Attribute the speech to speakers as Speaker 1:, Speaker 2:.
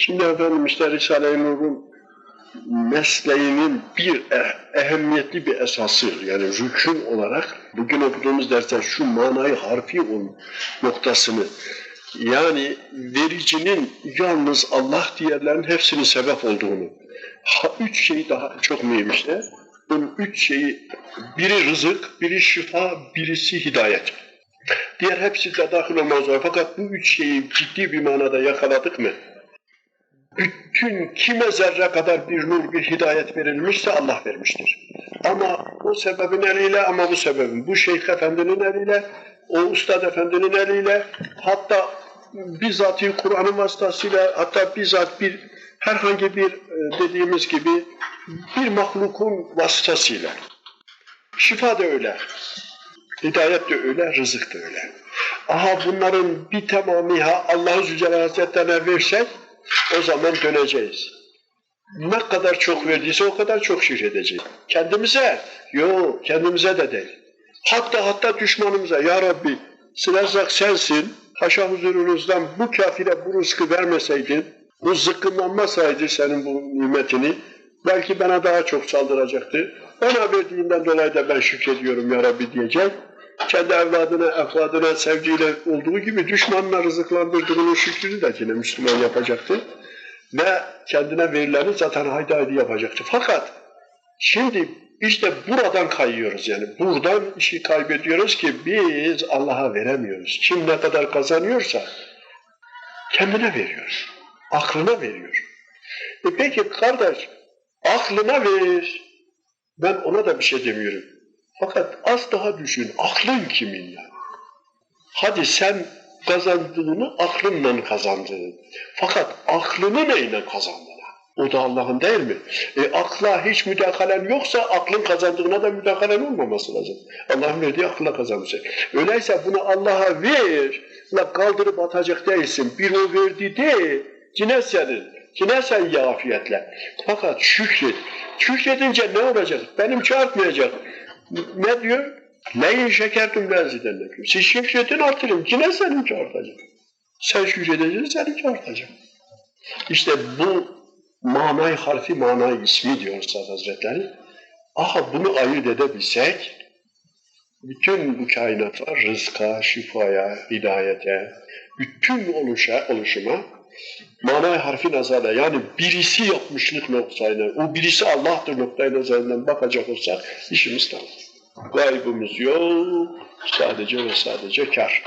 Speaker 1: Şimdi efendim işte Risale-i Nur'un mesleğinin bir eh- ehemmiyetli bir esası yani rükün olarak bugün okuduğumuz derste şu manayı harfi ol noktasını yani vericinin yalnız Allah diğerlerin hepsinin sebep olduğunu ha, üç şeyi daha çok mühim işte bunun üç şeyi biri rızık, biri şifa, birisi hidayet. Diğer hepsi de dahil olmaz. Fakat bu üç şeyi ciddi bir manada yakaladık mı? Bütün kime zerre kadar bir nur, bir hidayet verilmişse Allah vermiştir. Ama o sebebin eliyle ama bu sebebin, bu şeyh efendinin eliyle, o ustad efendinin eliyle, hatta bizzati Kur'an'ın vasıtasıyla, hatta bizzat bir herhangi bir e, dediğimiz gibi bir mahlukun vasıtasıyla. Şifa da öyle, hidayet de öyle, rızık da öyle. Aha bunların bir tamamı Allah-u Zülcelal Hazretlerine versek, o zaman döneceğiz. Ne kadar çok verdiyse o kadar çok şükredeceğiz. Kendimize, yok kendimize de değil. Hatta hatta düşmanımıza, Ya Rabbi Sırazak sensin, haşa huzurunuzdan bu kafire bu rızkı vermeseydin, bu zıkkınlanmasaydı senin bu nimetini, belki bana daha çok saldıracaktı. Ona verdiğinden dolayı da ben şükrediyorum Ya Rabbi diyecek. Kendi evladına, efradına sevgiyle olduğu gibi düşmanına rızıklandırdığının şükrünü de yine Müslüman yapacaktı. Ve kendine verileni zaten haydi haydi yapacaktı. Fakat şimdi işte buradan kayıyoruz yani. Buradan işi kaybediyoruz ki biz Allah'a veremiyoruz. Kim ne kadar kazanıyorsa kendine veriyor. Aklına veriyor. E peki kardeş aklına ver. Ben ona da bir şey demiyorum. Fakat az daha düşün, aklın kimin ya? Hadi sen kazandığını aklınla kazandın. Fakat aklını neyle kazandın? O da Allah'ın değil mi? E, akla hiç müdahalen yoksa aklın kazandığına da müdahalen olmaması lazım. Allah'ın verdiği akılla kazanmışsın. Öyleyse bunu Allah'a ver, la kaldırıp atacak değilsin. Bir o verdi de, yine senin. Yine sen ye afiyetle. Fakat şükret. Şükredince ne olacak? Benimki artmayacak. Ne diyor? Neyin şekertüm lezzedenlekim. Siz şükredin artırın. Yine seninki artacak. Sen şükredeceksin, seninki artacak. İşte bu manay harfi manay ismi diyor Üstad Hazretleri. Aha bunu ayırt edebilsek, bütün bu kainata, rızka, şifaya, hidayete, bütün oluşa, oluşuma manay harfi nazarla yani birisi yapmışlık noktayla, o birisi Allah'tır noktayı nazarından bakacak olsak işimiz tamam. Gaybımız yok, sadece ve sadece kar.